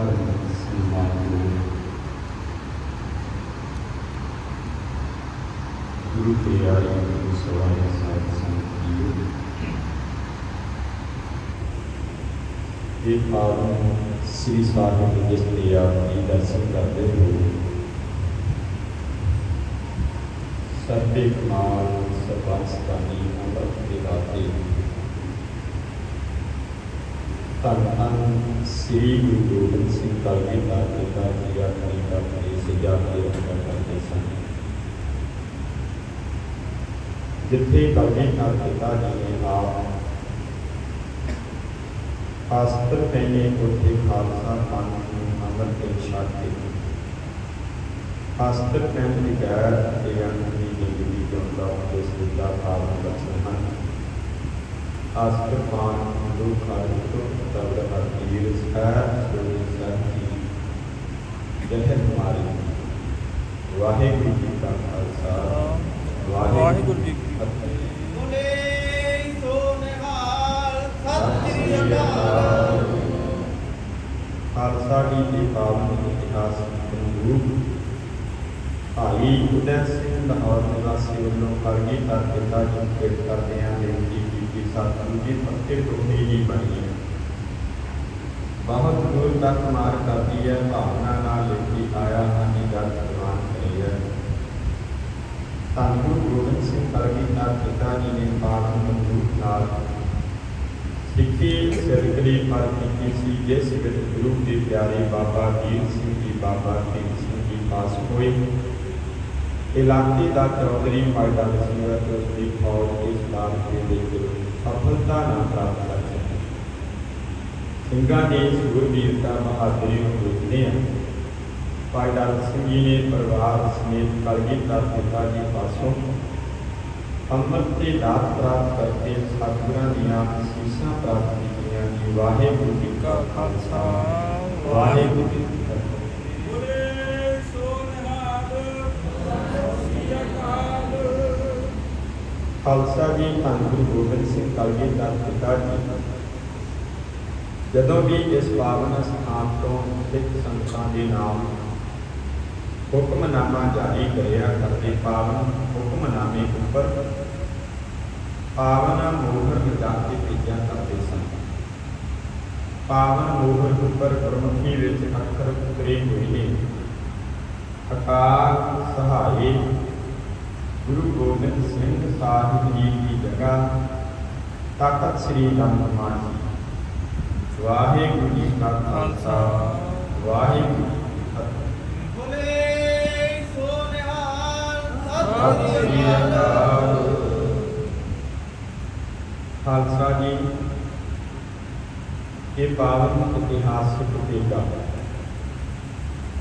ਹਰ ਸਨਮਾਨ ਗੁਰੂ ਪਿਆਰੇ ਗੁਰੂ ਸਵਾਰੇ ਸਾਹਿਬ ਸੰਗਤ ਜੀ ਇਹ ਪਾਵਨ ਸ੍ਰੀ ਸਾਹਿਬ ਜਿਸ ਦੇ ਆਪ ਜੀ ਦਰਸ਼ਨ ਕਰਦੇ ਹੋ ਸਤਿ ਕਮਾਲ ਸਰਬੰਸਤਾਨੀ ਅੰਮ੍ਰਿਤ ਦੇ ਦਾਤੇ ਧੰਨ ਧੰਨ ਸ੍ਰੀ ਗੁਰੂ ਗੋਬਿੰਦ ਸਿੰਘ ਕਲਗੀ ਦਾ ਪਿਤਾ ਜੀ ਆਪਣੀ ਆਪਣੀ ਸਜਾ ਕੇ ਰੱਖਿਆ ਕਰਦੇ ਸਨ ਜਿੱਥੇ ਕਲਗੀ ਦਾ ਪਿਤਾ ਜੀ ਨੇ ਆਪ ਆਸਤਰ ਪੈਨੇ ਉੱਥੇ ਖਾਲਸਾ ਪੰਥ ਨੂੰ ਅਮਰ ਤੇ ਛੱਡ ਕੇ ਆਸਤਰ ਪੈਨ ਦੀ ਗੈਰ ਤੇ ਅਨੰਦੀ ਜ਼ਿੰਦਗੀ ਜਿਉਂਦਾ ਉਸ ਦਾ ਕਾਰਨ ਬਚਨ ਹਨ ਮਾਰੀ ਵਾਹਿਗੁਰੂ ਜੀ ਕਾ ਖਾਲਸਾ ਵਾਹਿਗੁਰੂ ਜੀ ਕੀ ਫਤਿਹ ਬੋਲੇ ਸੋ ਨਿਹਾਲ ਸਤਿ ਸਤਿ ਸ੍ਰੀ ਸ੍ਰੀ ਅਕਾਲ ਅਕਾਲ ਖਾਲਸਾ ਜੀ ਦੇ ਪਾਵਨ ਇਤਿਹਾਸ ਸੰਰੂਪ ਭਾਈ ਉਦੈ ਸਿੰਘ ਲਾਹੌਰ ਨਿਵਾਸੀ ਵੱਲੋਂ ਕਰਗੀ ਕਰ ਪਿਤਾ ਜੀ ਖੇਡ ਕਰਦੇ ਆਂ ਬੇਨਤੀ ਕੀਤੀ ਸਤਿਗੁਰੂ ਜੀ ਫਤਿਹ ਟੋਹੀ ਜੀ ਬਣੀ ਹੈ ਬਹੁਤ ਦੂਰ ਤੱਕ ਮਾਰ ਕਰਦੀ ਹੈ ਭਾਵਨਾ ਨਾਲ ਲਿਖੀ ਆਇਆ ਹਾਨੀ ਗੱਲ ਪ੍ਰਵਾਨ ਕਰੀ ਹੈ ਧੰਨ ਗੁਰੂ ਗੋਬਿੰਦ ਸਿੰਘ ਕਰਗੀ ਕਰ ਪਿਤਾ ਜੀ ਨੇ ਪਾਵਨ ਬੰਦੂਕ ਨਾਲ ਸਿੱਖੀ ਸਿਰਕਲੀ ਪਰ ਕੀਤੀ ਸੀ ਜਿਸ ਵਿੱਚ ਗੁਰੂ ਦੇ ਪਿਆਰੇ ਬਾਬਾ ਵੀਰ ਸਿੰਘ ਜੀ ਬਾਬਾ ਦੀਪ ਸਿੰਘ ਜੀ ਪਾਸ ਹੋਏ ਇਲਾਕੇ ਦਾ ਚੌਧਰੀ ਫਾਇਦਾ ਸਿੰਘ ਅਤੇ ਉਸ ਦੀ ਫੌਜ ਇਸ ਲਾਲ ਦੇ ਵਿੱਚ ਸਫਲਤਾ ਨਾਲ ਪ੍ਰਾਪਤ ਕਰ ਸਕੀ। ਸਿੰਘਾਂ ਦੀ ਸੂਰਬੀਰਤਾ ਬਹਾਦਰੀ ਨੂੰ ਵੇਖਦੇ ਹਾਂ ਫਾਇਦਾ ਸਿੰਘ ਜੀ ਨੇ ਪਰਿਵਾਰ ਸਮੇਤ ਕਲਗੀਧਰ ਪਿਤਾ ਜੀ ਪਾਸੋਂ ਅੰਮ੍ਰਿਤ ਦੀ ਦਾਤ ਪ੍ਰਾਪਤ ਕਰਕੇ ਸਤਿਗੁਰਾਂ ਦੀਆਂ ਅਸੀਸਾਂ ਪ੍ਰਾਪਤ ਕੀਤੀਆਂ। ਜੀ ਵਾਹਿਗੁਰੂ ਜੀ ਕਾ ਖਾਲਸਾ। ਵਾਹਿਗੁਰੂ ਜੀ ਖਾਲਸਾ ਜੀ, ਧੰਨ ਗੁਰੂ ਗੋਬਿੰਦ ਸਿੰਘ ਕਲਗੀਧਰ ਪਿਤਾ ਜੀ। ਜਦੋਂ ਵੀ ਇਸ ਪਾਵਨ ਸਥਾਨ ਤੋਂ ਸਿੱਖ ਸੰਗਤਾਂ ਦੇ ਨਾਮ ਹੁਕਮਨਾਮਾ ਜਾਰੀ ਕਰਿਆ ਕਰਦੇ ਪਾਵਨ ਹੁਕਮਨਾਮੇ ਉੱਪਰ ਪਾਵਨ ਮੋਹਰ ਲਗਾ ਕੇ ਭੇਜਿਆ ਕਰਦੇ ਸਨ। ਪਾਵਨ ਮੋਹਰ ਉੱਪਰ ਗੁਰਮੁਖੀ ਵਿੱਚ ਅੱਖਰ ਉਤਰੇ ਹੋਏ ਨੇ। ਅਕਾਲ ਸਹਾਏ ਗੁਰੂ ਗੋਬਿੰਦ ਸਿੰਘ ਸਾਹਿਬ ਜੀ ਦੀ ਜਗ੍ਹਾ, ਤਖਤ ਸ੍ਰੀ ਦਮਦਮਾ ਜੀ। ਵਾਹਿਗੁਰੂ ਜੀ ਕਾ ਖਾਲਸਾ, ਵਾਹਿਗੁਰੂ ਜੀ ਕੀ ਫਤਿਹ। ਬੋਲੇ ਸੋ ਨਿਹਾਲ ਸਤਿ ਸ੍ਰੀ ਅਕਾਲ। ਖਾਲਸਾ ਜੀ, ਇਹ ਪਾਵਨ ਇਤਿਹਾਸਕ ਦੇਗਾ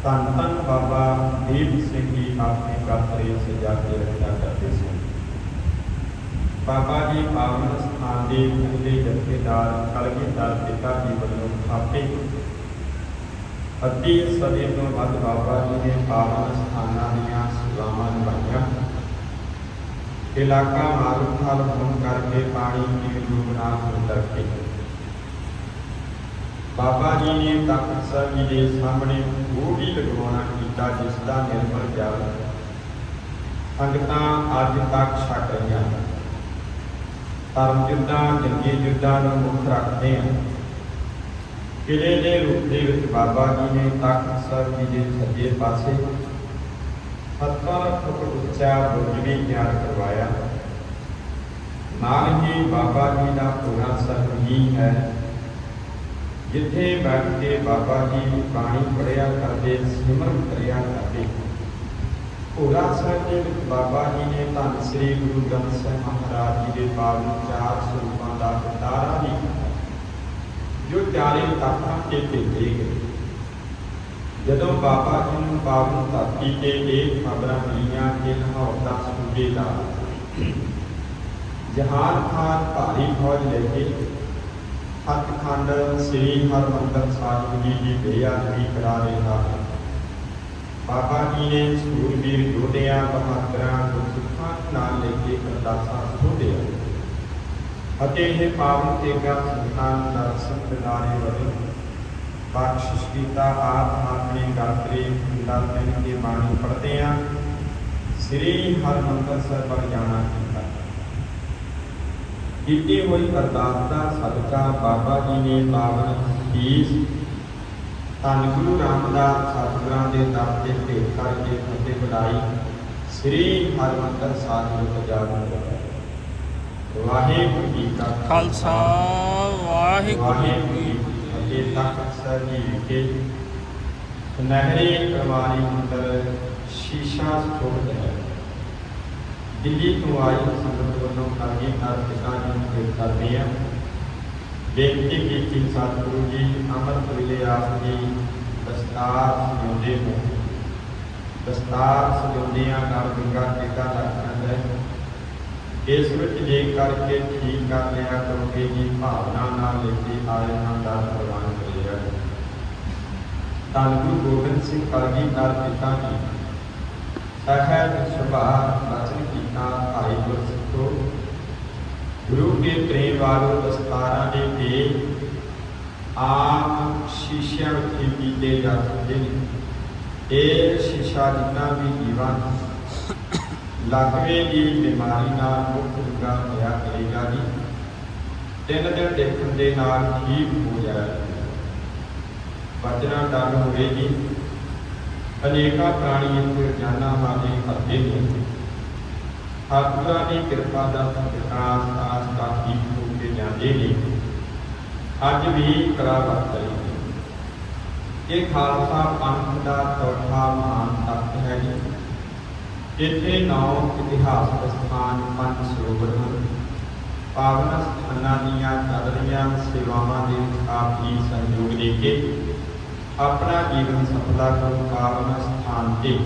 ਧੰਨ ਧੰਨ ਬਾਬਾ ਦੀਪ ਸਿੰਘ ਜੀ ਆਪਣੇ ਕਾਤਰੇ ਸਜਾ ਕੇ ਰੱਖਿਆ ਕਰਦੇ ਸਨ ਬਾਬਾ ਜੀ ਪਾਵਨ ਸਥਾਨ ਦੇ ਪਹਿਲੇ ਜਥੇਦਾਰ ਕਲਗੀਧਰ ਪਿਤਾ ਜੀ ਵੱਲੋਂ ਸਥਾਪਿਤ ਅੱਧੀ ਸਦੀ ਤੋਂ ਵੱਧ ਬਾਬਾ ਜੀ ਨੇ ਪਾਵਨ ਸਥਾਨਾਂ ਦੀਆਂ ਸੇਵਾਵਾਂ ਨਿਭਾਈਆਂ। ਇਲਾਕਾ ਮਾਰੂਥ ਹੋਣ ਕਰਕੇ ਪਾਣੀ ਦੀ ਰੂਪਨਾ ਸੁੰਦਰ ਕੇ ਬਾਬਾ ਜੀ ਨੇ ਤਖਤ ਸਾਹਿਬ ਜੀ ਦੇ ਸਾਹਮਣੇ ਉਹ ਵੀ ਲਗਵਾਉਣਾ ਕੀਤਾ ਜਿਸ ਦਾ ਨਿਰਮਲ ਜਲ ਸੰਗਤਾਂ ਅੱਜ ਤੱਕ ਛਕ ਰਹੀਆਂ ਹਨ। ਧਰਮ ਯੁੱਧਾਂ, ਜੰਗੀ ਯੁੱਧਾਂ ਨੂੰ ਮੁੱਖ ਰੱਖਦੇ ਹਨ। ਕਿਲੇ ਦੇ ਰੂਪ ਦੇ ਵਿੱਚ ਬਾਬਾ ਜੀ ਨੇ ਤਖਤ ਸਾਹਿਬ ਜੀ ਦੇ ਸੱਜੇ ਪਾਸੇ ਸੱਤਾਂ ਫੁੱਟ ਉੱਚਾ ਬੁਰਜ ਵੀ ਤਿਆਰ ਕਰਵਾਇਆ। ਨਾਲ ਹੀ ਬਾਬਾ ਜੀ ਦਾ ਪੂਰਾ ਸਾਹਿਬ ਹੀ ਹੈ। ਜਿੱਥੇ ਬੈਠ ਕੇ ਬਾਬਾ ਜੀ ਬਾਣੀ ਪੜਿਆ ਕਰਦੇ, ਸਿਮਰਨ ਕਰਿਆ ਕਰਦੇ। ਪੂਰਾ ਸਾਹਿਬ ਦੇ ਵਿੱਚ ਬਾਬਾ ਜੀ ਨੇ ਧੰਨ ਸ੍ਰੀ ਗੁਰੂ ਗ੍ਰੰਥ ਸਾਹਿਬ ਮਹਾਰਾਜ ਜੀ ਦੇ ਪਾਵਨ ਚਾਰ ਸਰੂਪਾਂ ਦਾ ਭੰਡਾਰਾ ਵੀ ਜੋ ਚਾਰੇ ਤਖਤਾਂ ਤੇ ਭੇਜੇ ਗਏ। ਜਦੋਂ ਬਾਬਾ ਜੀ ਨੂੰ ਪਾਵਨ ਧਰਤੀ ਤੇ ਇਹ ਖਬਰਾਂ ਮਿਲੀਆਂ ਕਿ ਲਾਹੌਰ ਦਾ ਸੂਬੇਦਾਰ ਜਹਾਨ ਖਾਨ ਭਾਰੀ ਫੌਜ ਲੈ ਕੇ ਸੱਚਖੰਡ ਸ੍ਰੀ ਹਰਿਮੰਦਰ ਸਾਹਿਬ ਜੀ ਦੀ ਬੇਅਦਬੀ ਕਰਾ ਰਿਹਾ ਹੈ ਬਾਬਾ ਜੀ ਨੇ ਸੂਰਬੀਰ ਯੋਧਿਆਂ ਬਹਾਦਰਾਂ ਗੁਰਸਿੱਖਾਂ ਨਾਲ ਲੈ ਕੇ ਅਰਦਾਸਾਂ ਖੋਲ੍ਹਿਆ ਅਤੇ ਇਹ ਪਾਵਨ ਤੇਗਾ ਸੰਤਾਨ ਦਰਸ਼ਨ ਦਿਦਾਰੇ ਵਰੇ ਬਖਸ਼ਿਸ਼ ਕੀਤਾ, ਆਪ ਆਪਣੇ ਗਾਤਰੀ ਦਾਤਨ ਦੀ ਬਾਣੀ ਪੜ੍ਹਦੇ ਆ ਸ੍ਰੀ ਹਰਿਮੰਦਰ ਸਾਹਿਬ ਜਾਣਾ ਕੀਤਾ ਕੀਤੀ ਹੋਈ ਅਰਦਾਸ ਦਾ ਸਦਕਾ ਬਾਬਾ ਜੀ ਨੇ ਪਾਵਨ ਸੀਸ ਧੰਨ ਗੁਰੂ ਰਾਮਦਾਸ ਸਤਿਗੁਰਾਂ ਦੇ ਦਰ ਤੇ ਭੇਟ ਕਰਕੇ ਫਤਿਹ ਬੁਲਾਈ ਸ੍ਰੀ ਹਰਿਮੰਦਰ ਸਾਹਿਬ ਨੂੰ ਪਜਾਰਨ ਵਾਹਿਗੁਰੂ ਜੀ ਕਾ ਖਾਲਸਾ। ਵਾਹਿਗੁਰੂ ਜੀ ਕੀ ਅਤੇ ਤਖਤ ਸਾਹਿਬ ਜੀ ਵਿਖੇ ਸੁਨਹਿਰੇ ਕਰਮਾਰੀ ਮੰਦਰ ਸ਼ੀਸ਼ਾ ਸਥੋਤ ਹੈ। ਦਿੱਲੀ ਤੋਂ ਆਈ ਸੰਗਤ ਵੱਲੋਂ ਕਰਨੀ ਅਰਪਿਤਾ ਜੀ ਨੂੰ ਭੇਟ ਕਰਦੇ ਹਾਂ। ਬੇਨਤੀ ਕੀਤੀ ਸਤਿਗੁਰੂ ਜੀ ਅੰਮ੍ਰਿਤ ਵੇਲੇ ਆਪ ਜੀ ਦਸਤਾਰ ਸਜਾਉਂਦੇ ਹੋ। ਦਸਤਾਰ ਸਜਾਉਂਦਿਆਂ ਨਾਲ ਗੰਗਾ ਟੇਕਾ ਲੱਗ ਜਾਂਦਾ ਹੈ। ਇਸ ਵਿੱਚ ਜੇ ਕਰਕੇ ਠੀਕ ਕਰ ਲਿਆ ਕਰੋਗੇ ਜੀ ਭਾਵਨਾ ਨਾਲ ਲੈ ਕੇ ਆਏ ਹਾਂ ਦਾ ਪ੍ਰਵਾਨ ਕਰੇਗਾ ਧੰਨ ਗੁਰੂ ਗੋਬਿੰਦ ਸਿੰਘ ਕਲਗੀ ਕਰ ਪਿਤਾ ਜੀ। ਸਹਿਜ ਸੁਭਾਅ ਬਚਨ ਕੀਤਾ ਭਾਈ ਗੁਰਸਿੱਖੋ ਗੁਰੂ ਪ੍ਰੇਮ ਵਾਲੋ ਦਸਤਾਰਾਂ ਦੇ ਕੇ ਆਮ ਸ਼ੀਸ਼ਿਆਂ ਵਿੱਚ ਕੀਤੇ ਜਾ ਨੇ। ਇਹ ਸ਼ੀਸ਼ਾ ਜਿੰਨਾ ਵੀ ਜੀਵਨ ਲਕਵੇ ਦੀ ਬਿਮਾਰੀ ਨਾਲ ਮੁਕਤ ਹੋਗਾ ਹੋਇਆ ਕਰੇਗਾ ਜੀ। ਤਿੰਨ ਦਿਨ ਦੇਖਣ ਦੇ ਨਾਲ ਠੀਕ ਹੋ ਜਾਏਗਾ। ਬਚਨਾ ਡਰ ਹੋਵੇਗੀ। ਅਨੇਕਾਂ ਪ੍ਰਾਣੀ ਇੱਥੇ ਜਾਨਾਂ ਵਾਲੇ ਕਰਦੇ ਨੇ ਠਾਕੁਰਾਂ ਦੀ ਕਿਰਪਾ ਦਾ ਵਿਕਾਸ ਆਸ ਦਾ ਹੋ ਕੇ ਜਾਂਦੇ ਨੇ। ਅੱਜ ਵੀ ਕਰਾ। ਵਰਤਦੇ ਇਹ ਖਾਲਸਾ ਪੰਥ ਦਾ ਚੌਥਾ ਮਹਾਨ ਤੱਤ ਹੈ ਜੀ। ਇੱਥੇ ਨੌ ਇਤਿਹਾਸਕ ਸਥਾਨ, ਪੰਜ ਸਰੋਵਰ ਹਨ। ਪਾਵਨ ਸਥਾਨਾਂ ਦੀਆਂ ਚੱਲ ਰਹੀਆਂ ਸੇਵਾਵਾਂ ਦੇ ਆਪ ਹੀ ਸੰਯੋਗ ਦੇ ਕੇ ਆਪਣਾ ਜੀਵਨ ਸਫਲਾ ਕਰੋ ਪਾਵਨ ਸਥਾਨ ਤੇ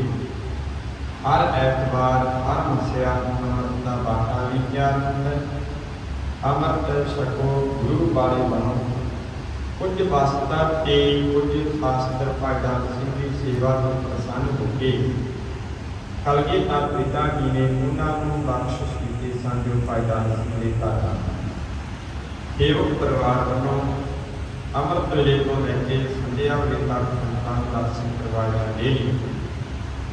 ਹਰ ਐਤਵਾਰ ਹਰ ਮਸਿਆ ਅੰਮ੍ਰਿਤ ਦਾ ਬਾਟਾ ਵੀ ਤਿਆਰ ਹੁੰਦਾ। ਹੈ। ਅੰਮ੍ਰਿਤ ਛਕੋ ਗੁਰੂ ਬਾਰੇ ਬਣੋ। ਕੁਝ ਵਸਤਾਂ ਤੇ ਕੁਝ ਸ਼ਾਸਤਰ ਪਾਡਾ ਸਿੰਘ ਦੀ ਸੇਵਾ ਤੋਂ ਪ੍ਰਸੰਨ ਹੋ ਕੇ। ਕਲਗੀਧਰ ਪਿਤਾ ਜੀ ਨੇ ਉਹਨਾਂ ਨੂੰ ਬਖਸ਼ਿਸ਼ ਕੀਤੀ ਸਨ ਜੋ ਫਾਇਦਾ ਨਹੀਂ ਦਿੱਤਾ ਸੇਵਕ ਪਰਿਵਾਰ ਵੱਲੋਂ ਅੰਮ੍ਰਿਤ ਵੇਲੇ ਤੋਂ ਲੈ ਕੇ ਸੰਧਿਆ ਵੇਲੇ ਤੱਕ ਸੰਤਾਂ ਨੂੰ ਦਰਸ਼ਨ ਕਰਵਾਏ ਜਾਂਦੇ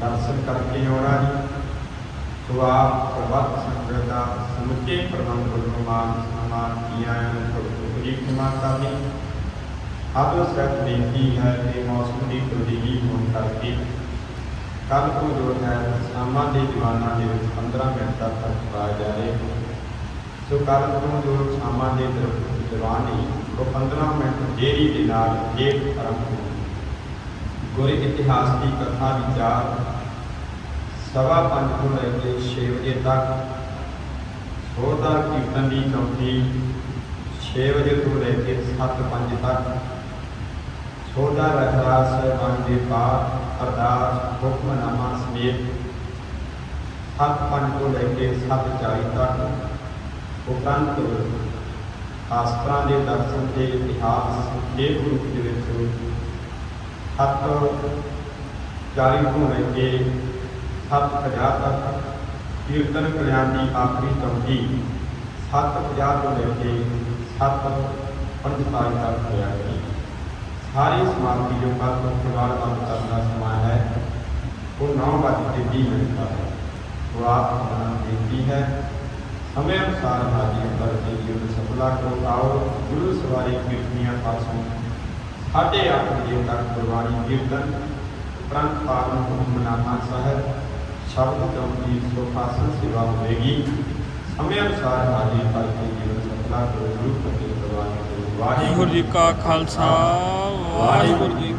ਦਰਸ਼ਨ ਕਰਕੇ ਆਉਣਾ ਜੀ। ਸੋ ਪ੍ਰਭਤ ਸੰਗਤ ਦਾ ਸਮੁੱਚੇ ਪ੍ਰਬੰਧ ਵੱਲੋਂ ਮਾਨ ਸਨਮਾਨ ਕੀਆ ਨੂੰ ਪ੍ਰਭੂ ਖਿਮਾ ਕਰਨੀ ਆਦੋ ਸਹਿਤ ਬੇਨਤੀ ਹੈ ਕਿ ਮੌਸਮ ਦੀ ਤਬਦੀਲੀ ਹੋਣ ਕਰਕੇ ਕੱਲ ਤੋਂ ਜੋ ਹੈ, ਸ਼ਾਮਾਂ ਦੇ ਦੀਵਾਨਾਂ ਦੇ ਵਿੱਚ 15 ਮਿੰਟ ਤੱਕ ਪਾਇਆ ਜਾ ਰਿਹਾ ਸੋ ਕੱਲ ਤੋਂ ਜੋ ਸ਼ਾਮਾਂ ਦੇ ਦਰ- ਦੀਵਾਨ ਨੇ, ਉਹ 15 ਮਿੰਟ ਦੇਰੀ ਦੇ ਨਾਲ ਇੱਕ ਆਰੰਭ ਗੁਰ ਇਤਿਹਾਸ ਦੀ ਕਥਾ, ਵਿਚਾਰ ਸਵਾ ਪੰਜ ਤੋਂ ਲੈ ਕੇ 6 ਵਜੇ ਤੱਕ ਸੋਦਾ ਕੀਰਤਨ ਦੀ ਚੌਥੀ 6 ਵਜੇ ਤੋਂ ਲੈ ਕੇ 7 ਪੰਜ ਤੱਕ ਸੋਦਾ ਰਹਿਰਾਸ ਸਾਹਿਬਾਨ ਦੇ ਪਾਠ, ਅਰਦਾਸ ਹੁਕਮਨਾਮਾ ਸਮੇਤ 7 ਪੰਜ ਤੋਂ ਲੈ ਕੇ 7 ਚਾਲੀ ਤੱਕ ਉਪਰੰਤ ਸ਼ਾਸਤਰਾਂ ਦੇ ਦਰਸ਼ਨ ਤੇ ਇਤਿਹਾਸ ਦੇ ਰੂਪ ਦੇ ਵਿੱਚ हस्त चालीस होने के सात हज़ार तक कीर्तन प्रयाति आखिरी तवधि सात हज़ार को लेके सत पंचताई तक प्रयाति सारी समाप्तियों का परिवार बंद मुकदमा समय है वो नौ बज के भी मिनट का है। तो आप अपना है, समय अनुसार हाजिर कर सफला को आओ। गुरु सवारी कीर्तियाँ पासों 8:30 ਵਜੇ ਤੱਕ ਗੁਰਬਾਣੀ ਕੀਰਤਨ ਪ੍ਰੰਤ ਪਾਵਨ ਹੁਕਮਨਾਮਾ ਸਾਹਿਬ ਸ਼ਬਦ ਗੰਭੀਰ ਸੋਫਾਸਨ ਸੇਵਾ ਹੋਵੇਗੀ। ਸਮੇਂ ਅਨੁਸਾਰ ਹਾਜ਼ਰੀ ਕਰਕੇ ਜੀਵਨ ਸਫਲਾ ਕਰੋ ਗੁਰੂ ਪਤੀ ਗੁਰਬਾਣੀ ਵਾਹਿਗੁਰੂ ਜੀ ਕਾ ਖਾਲਸਾ ਵਾਹਿਗੁਰੂ ਜੀ